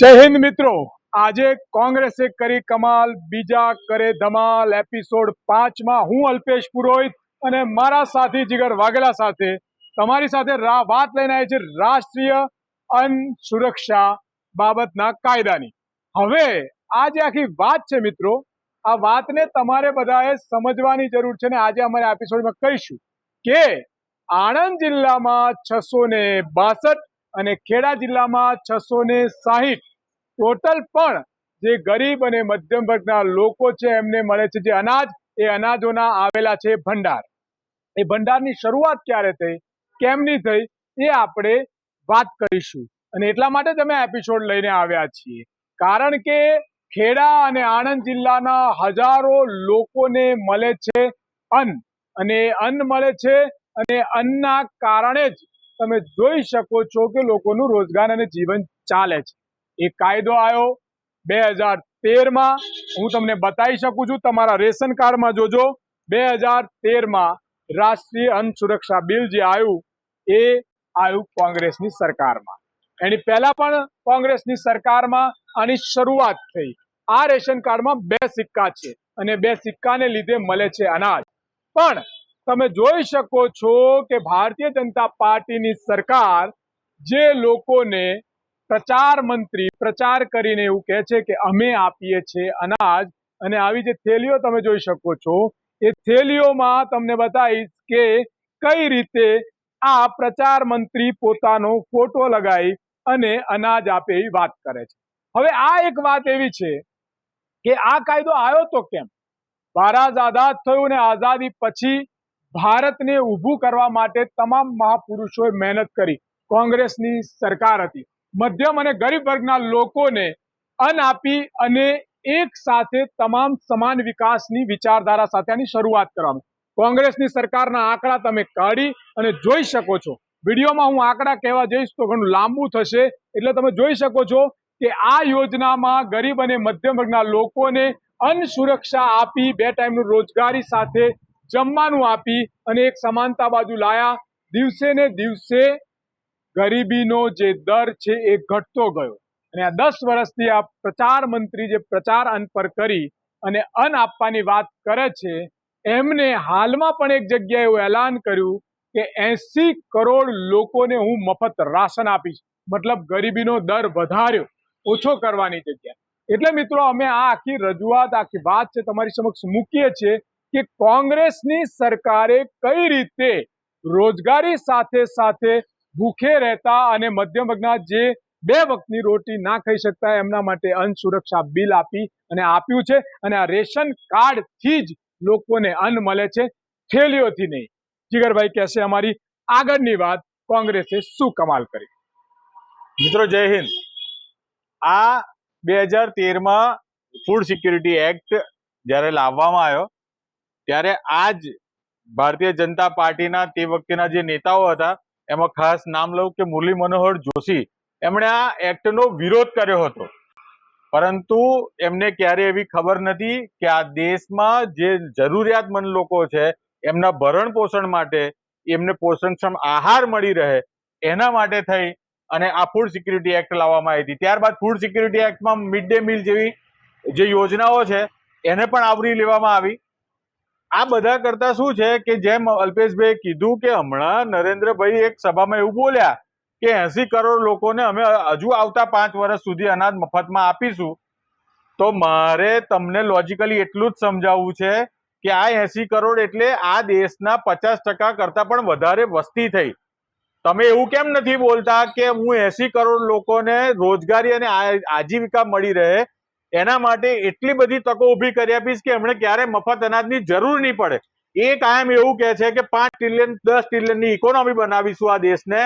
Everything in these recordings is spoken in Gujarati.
જય હિન્દ મિત્રો. આજે કોંગ્રેસે કરી કમાલ, બીજા કરે ધમાલ. એપિસોડ પાંચમાં હું અલ્પેશ પુરોહિત અને મારા સાથી જીગર વાઘેલા સાથે તમારી સાથે વાત લઈને આવી છે રાષ્ટ્રીય અન્ન સુરક્ષા બાબતના કાયદાની. હવે આ જે આખી વાત છે મિત્રો. આ વાતને તમારે બધાએ સમજવાની જરૂર છે ને આજે અમારે એપિસોડમાં કહીશું કે આણંદ જિલ્લામાં છસો ને બાસઠ અને ખેડા જિલ્લામાં છસો ને સાહીઠ ટોટલ પણ જે ગરીબ અને મધ્યમ વર્ગના લોકો છે, એમને મળે છે, જે અનાજ, એ અનાજોના આવેલા છે ભંડાર. એ ભંડારની શરૂઆત ક્યારે થઈ? કેમની થઈ? એ આપણે વાત કરીશું. અને એટલા માટે જ અમે એપિસોડ લઈને આવ્યા છીએ. કારણ કે ખેડા અને આણંદ જિલ્લાના હજારો લોકોને મળે છે અન્ન. અને અન્ન મળે છે અને અન્નના કારણે જ તમે જોઈ શકો છો કે લોકોનું રોજગાર અને જીવન ચાલે છે. એ કાયદો આવ્યો બે હજાર તેરમાં. હું તમને બતાવી શકું છું. તમારા રેશન કાર્ડમાં જોજો. બે હજાર તેરમાં રાષ્ટ્રીય અન્ન સુરક્ષા બિલ જે આવ્યું, એ આવ્યું કોંગ્રેસની સરકારમાં. એની પહેલા પણ કોંગ્રેસની સરકારમાં આની શરૂઆત થઈ. આ રેશન કાર્ડમાં બે સિક્કા છે અને બે સિક્કાને લીધે મળે છે અનાજ. પણ તમે જોઈ શકો છો કે ભારતીય જનતા પાર્ટીની સરકાર જે લોકોને પ્રચાર મંત્રી, પ્રચાર કરીને એવું કહે છે કે અમે આપીએ છીએ અનાજ અને આવી જે થેલીઓ તમે જોઈ શકો છો, એ થેલીઓમાં તમને બતાવીશ કે કઈ રીતે આ પ્રચાર મંત્રી પોતાનો ફોટો લગાવી અને અનાજ આપે એવી વાત કરે છે. હવે આ એક વાત એવી છે કે આ કાયદો આવ્યો તો કેમ? બારાજ આઝાદ થયું ને આઝાદી પછી ભારતને ઊભું કરવા માટે તમામ મહાપુરુષોએ મહેનત કરી. કોંગ્રેસની સરકાર હતી. મધ્યમ અને ગરીબ વર્ગના લોકોને અન આપી અને એક સાથે તમામ સમાન વિકાસની વિચારધારા સાથે આની શરૂઆત કરવામાં કોંગ્રેસની સરકારના આંકડા તમે કાઢી અને જોઈ શકો છો. વિડીયોમાં હું આંકડા કહેવા જઈશ તો ઘણું લાંબુ થશે. એટલે તમે જોઈ શકો છો કે આ યોજનામાં ગરીબ અને મધ્યમ વર્ગના લોકોને અન્ન સુરક્ષા આપી બે ટાઈમનું રોજગારી સાથે જમવાનું આપી અને એક સમાનતા બાજુ લાયા. દિવસે ને દિવસે ગરીબીનો જે દર છે એ ઘટતો ગયો. અને આ દસ વર્ષથી આ પ્રચાર મંત્રી જે પ્રચાર અન્ન પર કરી અને અન્ન આપવાની વાત કરે છે, એમને હાલમાં પણ એક જગ્યાએ એવું એલાન કર્યું કે એસી કરોડ લોકોને હું મફત રાશન આપીશ. મતલબ ગરીબીનો દર વધાર્યો. ઓછો કરવાની જગ્યા. એટલે મિત્રો, અમે આ આખી રજૂઆત, આખી વાત છે તમારી સમક્ષ મૂકીએ છીએ. કે કોંગ્રેસની સરકારે કઈ રીતે રોજગારી સાથે સાથે ભૂખે રહેતા અને મધ્યમ જે બે વખતની રોટી ના ખાઈ શકતા એમના માટે અન્ન સુરક્ષા બિલ આપી અને આપ્યું છે અને આ રેશન કાર્ડથી જ લોકોને અન્ન મળે છે. થેલીઓથી નહીં. જીગરભાઈ કહેશે અમારી આગળની વાત કોંગ્રેસે શું કમાલ કરી? મિત્રો, જય હિન્દ. આ બે હજાર તેરમાં ફૂડ સિક્યુરિટી એક્ટ જ્યારે લાવવામાં આવ્યો ત્યારે આ જ ભારતીય જનતા પાર્ટીના તે વખતેના જે નેતાઓ હતા, એમાં ખાસ નામ લઉં કે મુરલી મનોહર જોશી, એમણે આ એક્ટનો વિરોધ કર્યો હતો. પરંતુ એમને ક્યારે એવી ખબર નથી કે આ દેશમાં જે જરૂરિયાતમંદ લોકો છે, એમના ભરણ પોષણ માટે એમને પોષણક્ષમ આહાર મળી રહે, એના માટે થઈ અને આ ફૂડ સિક્યુરિટી એક્ટ લાવવામાં આવી હતી. ત્યારબાદ ફૂડ સિક્યુરિટી એક્ટમાં મિડ ડે મિલ જેવી જે યોજનાઓ છે, એને પણ આવરી લેવામાં આવી. આ બધા કરતા શું છે કે જેમ અલ્પેશભાઈ કીધું કે હમણાં નરેન્દ્રભાઈ એક સભામાં એવું બોલ્યા કે એસી કરોડ લોકોને અમે હજુ આવતા પાંચ વર્ષ સુધી અનાજ મફતમાં આપીશું, તો મારે તમને લોજિકલી એટલું જ સમજાવવું છે કે આ એસી કરોડ એટલે આ દેશના પચાસ ટકા કરતા પણ વધારે વસ્તી થઈ. તમે એવું કેમ નથી બોલતા કે હું એસી કરોડ લોકોને રોજગારી અને આજીવિકા મળી રહે એના માટે એટલી બધી તકો ઊભી કરી આપીશ કે એમણે ક્યારે મફત અનાજની જરૂર નહીં પડે. એ કાયમ એવું કહે છે કે પાંચ ટ્રિલિયન દસ ટ્રિલિયનની ઇકોનોમી બનાવીશું આ દેશને.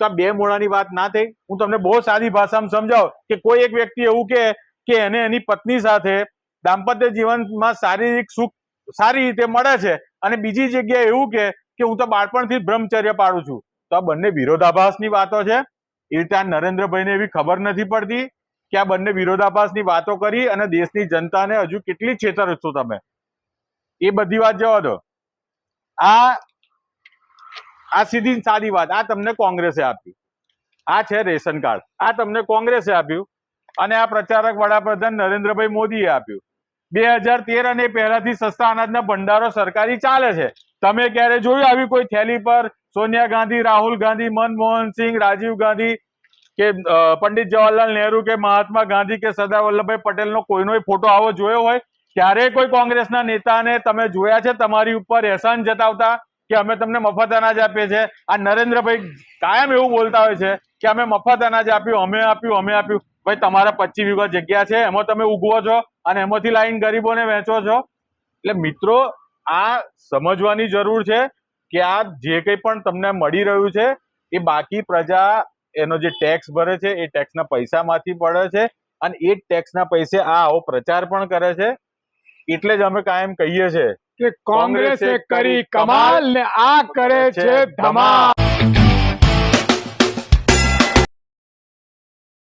તો બે મૂળાની વાત ના થઈ. હું તમને બહુ સાદી ભાષામાં સમજાવું કે કોઈ એક વ્યક્તિ એવું કહે કે એને એની પત્ની સાથે દાંપત્ય જીવનમાં શારીરિક સુખ સારી રીતે મળે છે અને બીજી જગ્યાએ એવું કહે કે હું તો બાળપણથી બ્રહ્મચર્ય પાડું છું. તો આ બંને વિરોધાભાસની વાતો છે. એ રીતે આ નરેન્દ્રભાઈને એવી ખબર નથી પડતી. કે આ બંને વિરોધાભાસની વાતો કરી અને દેશની જનતાને હજુ કેટલી છેતરશો તમે? એ બધી વાત જવા દો. આ આ સીધી સાદી વાત. આ તમને કોંગ્રેસે આપ્યું આ છે રેશન કાર્ડ. આ તમને કોંગ્રેસે આપ્યું. અને આ પ્રચારક વડાપ્રધાન નરેન્દ્રભાઈ મોદીએ આપ્યું. બે હજાર તેર અને પહેલાથી સસ્તા અનાજના ભંડારો સરકારી ચાલે છે. તમે ક્યારે જોયું આવી કોઈ થેલી પર સોનિયા ગાંધી, રાહુલ ગાંધી, મનમોહન સિંહ રાજીવ ગાંધી કે પંડિત જવાહરલાલ નહેરુ કે મહાત્મા ગાંધી કે સરદાર વલ્લભભાઈ પટેલનો કોઈનો ફોટો આવો જોયો હોય ક્યારેય કોઈ કોંગ્રેસના નેતાને તમે જોયા છે તમારી ઉપર એહસાન જતાવતા કે અમે તમને મફત અનાજ આપીએ છીએ? આ નરેન્દ્રભાઈ કાયમ એવું બોલતા હોય છે કે અમે મફત અનાજ આપ્યું, અમે આપ્યું અમે આપ્યું. ભાઈ, તમારા પચીસ વીઘા જગ્યા છે, એમાં તમે ઉગવો છો અને એમાંથી લાઈન ગરીબોને વેચો છો. એટલે મિત્રો, આ સમજવાની જરૂર છે કે આ જે કંઈ પણ તમને મળી રહ્યું છે, એ બાકી પ્રજા એનો જે ટેક્સ ભરે છે એ ટેક્સના પૈસામાંથી પડે છે અને એ જ ટેક્સના પૈસે આ આવો પ્રચાર પણ કરે છે. એટલે જ અમે કાયમ કહીએ છીએ કે કોંગ્રેસે કરી કમાલ ને આ કરે છે ધમાલ.